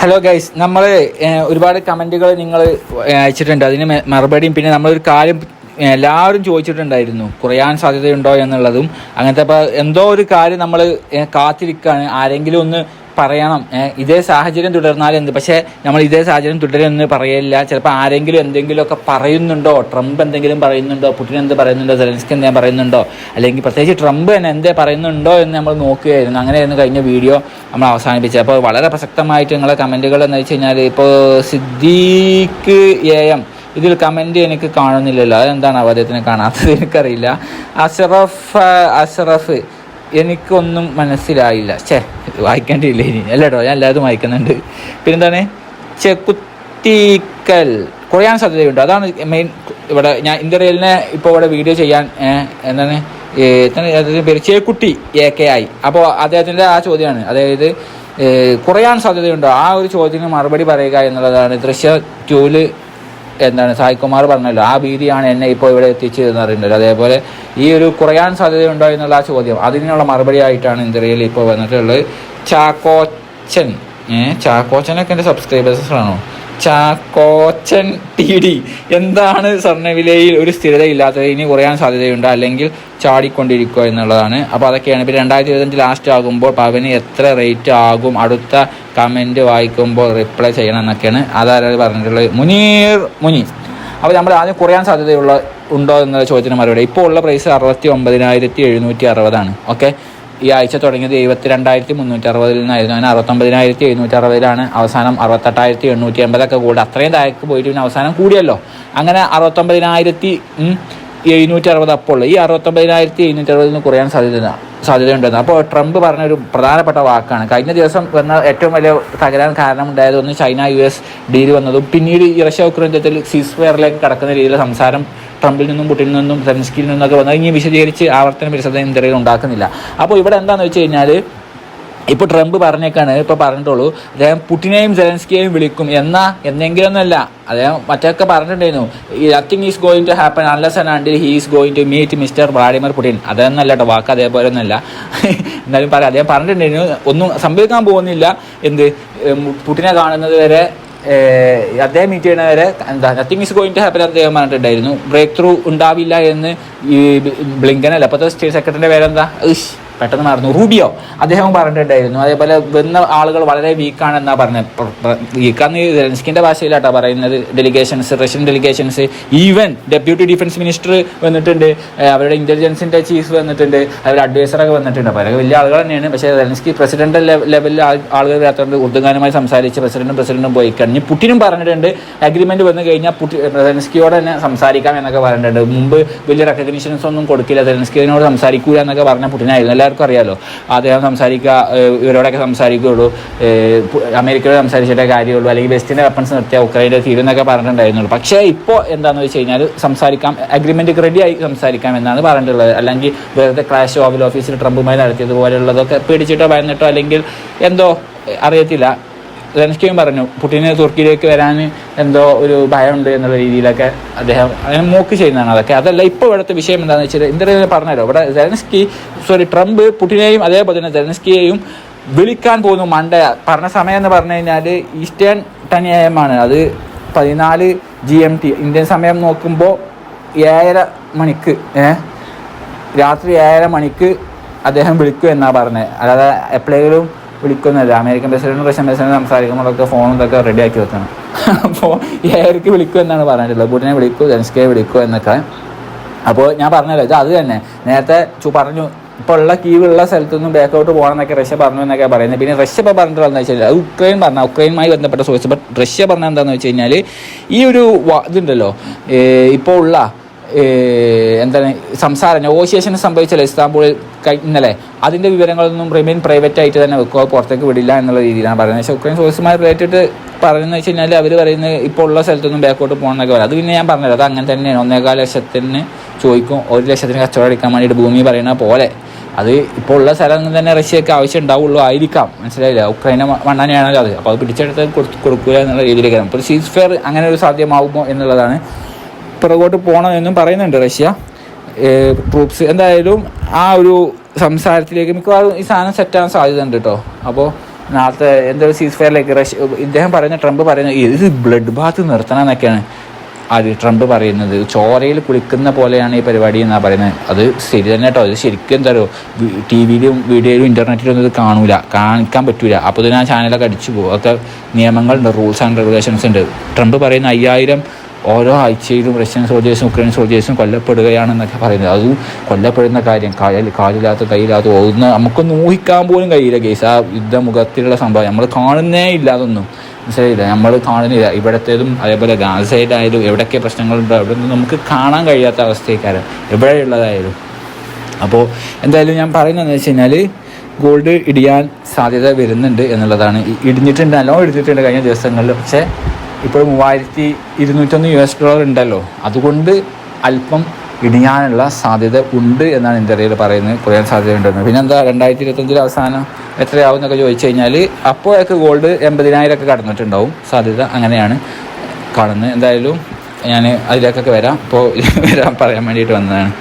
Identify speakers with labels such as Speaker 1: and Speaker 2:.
Speaker 1: Hello guys നമ്മൾ ഒരുപാട് കമന്റുകൾ നിങ്ങൾ അയച്ചിട്ടുണ്ട്. അതിന് മറുപടിയും പിന്നെ നമ്മളൊരു കാര്യം എല്ലാവരും ചോദിച്ചിട്ടുണ്ടായിരുന്നു. കുറയാൻ സാധ്യതയുണ്ടോ എന്നുള്ളതും. അങ്ങനത്തെ ഇപ്പോൾ എന്തോ ഒരു കാര്യം നമ്മൾ കാത്തിരിക്കുകയാണ് ആരെങ്കിലും ഒന്ന് പറയണം. ഇതേ സാഹചര്യം തുടർന്നാൽ എന്ത് പക്ഷേ നമ്മൾ ഇതേ സാഹചര്യം തുടരുമെന്ന് പറയില്ല ചിലപ്പോൾ ആരെങ്കിലും എന്തെങ്കിലുമൊക്കെ പറയുന്നുണ്ടോ? ട്രംപ് എന്തെങ്കിലും പറയുന്നുണ്ടോ? പുടിൻ എന്ത് പറയുന്നുണ്ടോ? സെലൻസ്കി എന്തേ പറയുന്നുണ്ടോ? അല്ലെങ്കിൽ പ്രത്യേകിച്ച് ട്രംപ് തന്നെ എന്തേ പറയുന്നുണ്ടോ എന്ന് നമ്മൾ നോക്കുകയായിരുന്നു. അങ്ങനെയായിരുന്നു കഴിഞ്ഞ വീഡിയോ നമ്മൾ അവസാനിപ്പിച്ചത്. അപ്പോൾ വളരെ പ്രസക്തമായിട്ട് നിങ്ങളെ കമന്റുകൾ എന്ന് വെച്ച് കഴിഞ്ഞാൽ ഇപ്പോൾ സിദ്ദീഖ് എം ഇതിൽ കമന്റ് എനിക്ക് കാണുന്നില്ലല്ലോ. അതെന്താണ് അദ്ദേഹത്തിന് കാണാത്തത്? എനിക്കറിയില്ല. അഷറഫ് അഷറഫ്. എനിക്കൊന്നും മനസ്സിലായില്ല. ഛേ വായിക്കേണ്ടിയില്ല ഇനി? അല്ല കേട്ടോ ഞാൻ എല്ലാവരും വായിക്കുന്നുണ്ട്. പിന്നെന്താണ്? ചെക്കുത്തിക്കൽ കുറയാൻ സാധ്യതയുണ്ട്. അതാണ് മെയിൻ ഇവിടെ ഞാൻ ഇന്ത്യയിലിനെ ഇപ്പോൾ ഇവിടെ വീഡിയോ ചെയ്യാൻ എന്താണ് അദ്ദേഹത്തിന്റെ പേര്? ചേക്കുട്ടി എ കെ ആയി അപ്പോൾ അദ്ദേഹത്തിന്റെ ആ ചോദ്യമാണ്. അതായത് കുറയാൻ സാധ്യതയുണ്ടോ? ആ ഒരു ചോദ്യത്തിന് മറുപടി പറയുക എന്നുള്ളതാണ് ദൃശ്യ ടൂൽ എന്താണ് സായികുമാർ പറഞ്ഞല്ലോ ആ ഭീതിയാണ് എന്നെ ഇപ്പോൾ ഇവിടെ എത്തിച്ചതെന്ന് അറിയുന്നുണ്ട് അതേപോലെ ഈ ഒരു കുറയാൻ സാധ്യതയുണ്ടോ എന്നുള്ള ആ ചോദ്യം. അതിനുള്ള മറുപടി ആയിട്ടാണ് ഇന്ത്യയിൽ ഇപ്പോൾ വന്നിട്ടുള്ളത്. ചാക്കോച്ചൻ. ഏഹ് ചാക്കോച്ചനൊക്കെ എന്റെ സബ്സ്ക്രൈബേഴ്സ് ആണോ? Chackochan T D. എന്താണ് സ്വർണവിലയിൽ ഒരു സ്ഥിരതയില്ലാത്തത്? ഇനി കുറയാൻ സാധ്യതയുണ്ട്. അല്ലെങ്കിൽ ചാടിക്കൊണ്ടിരിക്കുക എന്നുള്ളതാണ്. അപ്പോൾ അതൊക്കെയാണ്. ഇപ്പോൾ രണ്ടായിരത്തി ഇരുപത്തഞ്ച് ലാസ്റ്റ് ആകുമ്പോൾ പവന് എത്ര റേറ്റ് ആകും? അടുത്ത കമന്റ് വായിക്കുമ്പോൾ റിപ്ലൈ ചെയ്യണം എന്നൊക്കെയാണ്. അതാരാണ് പറഞ്ഞിട്ടുള്ളത്? മുനീർ മുനി. അപ്പോൾ നമ്മൾ ആദ്യം കുറയാൻ സാധ്യതയുള്ള ഉണ്ടോ എന്നുള്ള ചോദ്യത്തിന് മറുപടി. ഇപ്പോൾ ഉള്ള പ്രൈസ് അറുപത്തി ഒമ്പതിനായിരത്തി എഴുന്നൂറ്റി അറുപതാണ്. ഓക്കെ ഈ ആഴ്ച തുടങ്ങിയത് എഴുപത്തി രണ്ടായിരത്തി മുന്നൂറ്റി അറുപതിൽ നിന്നായിരുന്നു. അങ്ങനെ അറുപത്തൊമ്പതിനായിരത്തി എഴുന്നൂറ്റി അറുപതിലാണ് അവസാനം അറുപത്തെട്ടായിരത്തി എണ്ണൂറ്റി എൺപതൊക്കെ കൂടി. അത്രയും താഴേക്ക് പോയിട്ട് പിന്നെ അവസാനം കൂടിയല്ലോ. അങ്ങനെ അറുപത്തൊമ്പതിനായിരത്തി എഴുന്നൂറ്റി അറുപത് അപ്പോൾ ഈ അറുപത്തൊമ്പതിനായിരത്തി എഴുന്നൂറ്റി അറുപതിൽ നിന്ന് കുറയാൻ സാധ്യത സാധ്യതയുണ്ടെന്ന് അപ്പോൾ ട്രംപ് പറഞ്ഞ ഒരു പ്രധാനപ്പെട്ട വാക്കാണ്. കഴിഞ്ഞ ദിവസം വന്ന ഏറ്റവും വലിയ തകരാൻ കാരണമുണ്ടായത് ഒന്ന് ചൈന യു എസ് ഡീൽ വന്നതും പിന്നീട് ഈ റഷ്യ ഉക്രൈൻ യുദ്ധത്തിൽ സീസ് ഫെയറിലേക്ക് കടക്കുന്ന രീതിയിലുള്ള സംസാരം ട്രംപിൽ നിന്നും പുട്ടിൽ നിന്നും സെൻസ്കിയിൽ നിന്നൊക്കെ വന്നത് ഇനി വിശദീകരിച്ച് ആവർത്തന വിരസത ഇന്ത്യയിൽ ഉണ്ടാക്കുന്നില്ല. അപ്പോൾ ഇവിടെ എന്താണെന്ന് വെച്ച് കഴിഞ്ഞാൽ ഇപ്പോൾ ട്രംപ് പറഞ്ഞേക്കാണ് ഇപ്പോൾ പറഞ്ഞിട്ടുള്ളൂ അദ്ദേഹം പുട്ടിനെയും സെലൻസ്കിയെയും വിളിക്കും. എന്നാ? എന്തെങ്കിലും ഒന്നല്ല അദ്ദേഹം മറ്റൊക്കെ പറഞ്ഞിട്ടുണ്ടായിരുന്നു. Nothing is going to happen unless and ആൻഡിൽ he is going to meet mister Vladimir Putin അതൊന്നല്ല കേട്ടോ വാക്ക് അതേപോലെ ഒന്നല്ല. എന്നാലും പറയാം അദ്ദേഹം പറഞ്ഞിട്ടുണ്ടായിരുന്നു ഒന്നും സംഭവിക്കാൻ പോകുന്നില്ല. എന്ത്? പുട്ടിനെ കാണുന്നത് വരെ അദ്ദേഹം മീറ്റ് ചെയ്യുന്നവരെ എന്താ nothing is going to happen അദ്ദേഹം പറഞ്ഞിട്ടുണ്ടായിരുന്നു. ബ്രേക്ക് ത്രൂ ഉണ്ടാവില്ല എന്ന് ഈ ബ്ലിങ്കൻ അല്ല അപ്പോഴത്തെ സ്റ്റേറ്റ് സെക്രട്ടറിന്റെ പേരെന്താ? ഇഷ് പെട്ടെന്ന് മറന്നു. റൂബിയോ അദ്ദേഹം പറഞ്ഞിട്ടുണ്ടായിരുന്നു അതേപോലെ വന്ന ആളുകൾ വളരെ വീക്കാണെന്നാണ് പറഞ്ഞത് വീക്കാന്ന് സെലൻസ്കിന്റെ ഭാഷയിലാട്ടോ പറയുന്നത്. Delegations Russian delegations even deputy defence minister വന്നിട്ടുണ്ട് അവരുടെ ഇന്റലിജൻസിന്റെ ചീഫ് വന്നിട്ടുണ്ട് അവരുടെ അഡ്വൈസറൊക്കെ വന്നിട്ടുണ്ട്. അപ്പോൾ അവരൊക്കെ വലിയ ആളുകൾ തന്നെയാണ്. പക്ഷേ സെലൻസ്കി പ്രസിഡന്റ് ലെവലിൽ ആളുകൾ വരാത്തതുകൊണ്ട് ഉർദുഗാനുമായി സംസാരിച്ച് പ്രസിഡന്റും പ്രസിഡന്റും പോയി. കഴിഞ്ഞ് പുട്ടിനും പറഞ്ഞിട്ടുണ്ട് അഗ്രിമെന്റ് വന്നു കഴിഞ്ഞാൽ പുട്ടി സെലൻസ്കിയോട് തന്നെ സംസാരിക്കാം എന്നൊക്കെ പറഞ്ഞിട്ടുണ്ട്. മുമ്പ് വലിയ റെക്കഗ്നീഷൻസ് ഒന്നും കൊടുക്കില്ല. സെലൻസ്കിയോട് സംസാരിക്കൂല എന്നൊക്കെ പറഞ്ഞ പുട്ടിനായിരുന്നു എല്ലാവർക്കും അറിയാമല്ലോ അദ്ദേഹം സംസാരിക്കുക ഇവരോടൊക്കെ സംസാരിക്കുകയുള്ളൂ. അമേരിക്കയോട് സംസാരിച്ചിട്ടേ കാര്യമുള്ളൂ. അല്ലെങ്കിൽ വെസ്റ്റിന്റെ വെപ്പൺസ് നിർത്തിയ ഉക്രൈന്റെ തീരും എന്നൊക്കെ പറഞ്ഞിട്ടുണ്ടായിരുന്നുള്ളൂ. പക്ഷേ ഇപ്പോൾ എന്താണെന്ന് വെച്ച് കഴിഞ്ഞാൽ സംസാരിക്കാം അഗ്രിമെന്റ് റെഡി ആയി സംസാരിക്കാം എന്നാണ് പറഞ്ഞിട്ടുള്ളത്. അല്ലെങ്കിൽ വെറുതെ ക്ലാഷ് ഓവൽ ഓഫീസിൽ ട്രംപുമായി നടത്തിയതുപോലെയുള്ളതൊക്കെ പേടിച്ചിട്ടോ ഭയന്നിട്ടോ അല്ലെങ്കിൽ എന്തോ അറിയത്തില്ല. സെലൻസ്കിയും പറഞ്ഞു പുടിന് തുർക്കിയിലേക്ക് വരാൻ എന്തോ ഒരു ഭയമുണ്ട് എന്നുള്ള രീതിയിലൊക്കെ അദ്ദേഹം അങ്ങനെ മൂക്ക് ചെയ്യുന്നതാണ് അതൊക്കെ. അതല്ല ഇപ്പോൾ ഇവിടുത്തെ വിഷയം എന്താണെന്ന് വെച്ചാൽ ഇന്ത്യയിൽ പറഞ്ഞല്ലോ ഇവിടെ സെലൻസ്കി സോറി ട്രംപ് പുടിനെയും അതേപോലെ തന്നെ സെലൻസ്കിയെയും വിളിക്കാൻ പോകുന്നു മണ്ടയ. പറഞ്ഞ സമയം എന്ന് പറഞ്ഞു കഴിഞ്ഞാൽ ഈസ്റ്റേൺ ടൈം ആണ് അത് പതിനാല് ജി എം ടി ഇന്ത്യൻ സമയം നോക്കുമ്പോൾ ഏഴര മണിക്ക് രാത്രി ഏഴര മണിക്ക് അദ്ദേഹം വിളിക്കും എന്നാണ് പറഞ്ഞത് അതായത് എപ്പോഴെങ്കിലും വിളിക്കുന്നില്ല അമേരിക്കൻ പ്രസിഡന്റ് റഷ്യൻ പ്രസിഡന്റ് സംസാരിക്കുമ്പോഴൊക്കെ ഫോൺ ഇതൊക്കെ റെഡിയാക്കി വെക്കണം. അപ്പോൾ ഏർക്ക് വിളിക്കും എന്നാണ് പറഞ്ഞിട്ടുള്ളത്. പുടിനെ വിളിക്കൂ ജെൻസ്കയെ വിളിക്കൂ എന്നൊക്കെ. അപ്പോൾ ഞാൻ പറഞ്ഞല്ലോ ഇത് അത് തന്നെ. നേരത്തെ പറഞ്ഞു ഇപ്പോൾ ഉള്ള കീവുള്ള സ്ഥലത്തൊന്നും ബാക്കൗട്ട് പോകണം എന്നൊക്കെ റഷ്യ പറഞ്ഞു എന്നൊക്കെ പറയുന്നത്. പിന്നെ റഷ്യ ഇപ്പോൾ പറഞ്ഞിട്ടുള്ളതെന്ന് വെച്ചാൽ അത് ഉക്രൈൻ പറഞ്ഞ ഉക്രൈനുമായി ബന്ധപ്പെട്ട സോഴ്സ് ബട്ട് റഷ്യ പറഞ്ഞ എന്താണെന്ന് വെച്ച് കഴിഞ്ഞാൽ ഈ ഒരു ഇതുണ്ടല്ലോ ഇപ്പോൾ ഉള്ള എന്താണ് സംസാരം നെഗോഷിയേഷൻ സംഭവിച്ചല്ലോ? ഇസ്താംബൂളിൽ ഇന്നലെ. അതിന്റെ വിവരങ്ങളൊന്നും റിമെയിൻ പ്രൈവറ്റ് ആയിട്ട് തന്നെ വെക്കുക പുറത്തേക്ക് വിടില്ല എന്നുള്ള രീതിയിലാണ് പറയുന്നത്. പക്ഷേ ഉക്രൈൻ സോഴ്സുമായി റിലേറ്റഡ് പറയുന്നത് വെച്ച് കഴിഞ്ഞാൽ അവർ പറയുന്നത് ഇപ്പോൾ ഉള്ള സ്ഥലത്തൊന്നും ബാക്കോട്ട് പോകണം എന്നൊക്കെ പറയും. അത് പിന്നെ ഞാൻ പറഞ്ഞല്ലോ അത് അങ്ങനെ തന്നെയാണ്. ഒന്നേകാൽ ലക്ഷത്തിന് ചോദിക്കും ഒരു ലക്ഷത്തിന് കച്ചവടം എടുക്കാൻ വേണ്ടിയിട്ട് ഭൂമി പറയുന്ന പോലെ. അത് ഇപ്പോൾ ഉള്ള സ്ഥലം തന്നെ റഷ്യക്ക് ആവശ്യം ഉണ്ടാവുള്ളൂ ആയിരിക്കാം. മനസ്സിലായില്ല? ഉക്രൈനെ മണ്ണാനെയാണല്ലോ അത്. അപ്പോൾ അത് പിടിച്ചെടുത്ത് കൊടു- കൊടുക്കുക എന്നുള്ള രീതിയിലേക്ക് അപ്പോൾ സീസ് ഫെയർ അങ്ങനെ ഒരു സാധ്യമാവുമോ എന്നുള്ളതാണ് പുറകോട്ട് പോകണമെന്നും പറയുന്നുണ്ട് റഷ്യ. ട്രൂപ്സ് എന്തായാലും ആ ഒരു സംസാരത്തിലേക്ക് മിക്കവാറും ഈ സാധനം സെറ്റാകാൻ സാധ്യത ഉണ്ട് കേട്ടോ അപ്പോൾ നാളത്തെ എന്തൊരു സീസ് ഫയറിലേക്ക് റഷ്യ ഇദ്ദേഹം പറയുന്ന ട്രംപ് പറയുന്നത് ഇത് ബ്ലഡ് ബാത്ത് നിർത്തണം എന്നൊക്കെയാണ് അത് ട്രംപ് പറയുന്നത്. ചോരയിൽ കുളിക്കുന്ന പോലെയാണ് ഈ പരിപാടി എന്നാണ് പറയുന്നത്. അത് ശരി തന്നെ കേട്ടോ അത് ശരിക്കും എന്താ പറയുക ടി വിയിലും വീഡിയോയിലും ഇന്റർനെറ്റിലും ഇത് കാണൂല. കാണിക്കാൻ പറ്റൂല. അപ്പോൾ ഇതിന് ആ ചാനലൊക്കെ അടിച്ചു പോകും അതൊക്കെ നിയമങ്ങളുണ്ട് റൂൾസ് ആൻഡ് റെഗുലേഷൻസ് ഉണ്ട്. ട്രംപ് പറയുന്ന അയ്യായിരം ഓരോ ആഴ്ചയിലും റഷ്യൻ സോൾജേഴ്സും ഉക്രൈൻ സോൾജേഴ്സും കൊല്ലപ്പെടുകയാണെന്നൊക്കെ പറയുന്നത്. അത് കൊല്ലപ്പെടുന്ന കാര്യം കാലിൽ കാലില്ലാത്ത കയ്യില്ലാത്ത ഒന്ന് നമുക്കൊന്നും ഊഹിക്കാൻ പോലും കഴിയില്ല കേസ് ആ യുദ്ധമുഖത്തിലുള്ള സംഭവം നമ്മൾ കാണുന്നേ ഇല്ല അതൊന്നും. മനസ്സിലായില്ല? നമ്മൾ കാണുന്നില്ല ഇവിടത്തേതും അതേപോലെ ഗാസയിലായാലും എവിടെയൊക്കെ പ്രശ്നങ്ങളുണ്ടോ അവിടെ ഒന്നും നമുക്ക് കാണാൻ കഴിയാത്ത അവസ്ഥയ്ക്കാരം. എവിടെയുള്ളതായാലും. അപ്പോൾ എന്തായാലും ഞാൻ പറയുന്നതെന്ന് വെച്ച് കഴിഞ്ഞാൽ ഗോൾഡ് ഇടിയാൻ സാധ്യത വരുന്നുണ്ട് എന്നുള്ളതാണ്. ഇടിഞ്ഞിട്ടുണ്ട് നല്ലോണം ഇടിഞ്ഞിട്ടുണ്ട് കഴിഞ്ഞ ദിവസങ്ങളിൽ പക്ഷേ ഇപ്പോൾ മൂവായിരത്തി ഇരുന്നൂറ്റൊന്ന് യു എസ് ഡോളർ ഉണ്ടല്ലോ. അതുകൊണ്ട് അല്പം ഇടിയാനുള്ള സാധ്യത ഉണ്ട് എന്നാണ് എന്റെ അറിയിൽ പറയുന്നത്. കുറയാൻ സാധ്യതയുണ്ടെന്ന്. പിന്നെ എന്താ രണ്ടായിരത്തി ഇരുപത്തഞ്ചിൽ അവസാനം എത്രയാവും എന്നൊക്കെ ചോദിച്ചു കഴിഞ്ഞാൽ അപ്പോഴൊക്കെ ഗോൾഡ് എൺപതിനായിരമൊക്കെ കടന്നിട്ടുണ്ടാവും. സാധ്യത അങ്ങനെയാണ് കാണുന്നത്. എന്തായാലും ഞാൻ അതിലേക്കൊക്കെ വരാം. അപ്പോൾ വരാൻ പറയാൻ വേണ്ടിയിട്ട് വന്നതാണ്.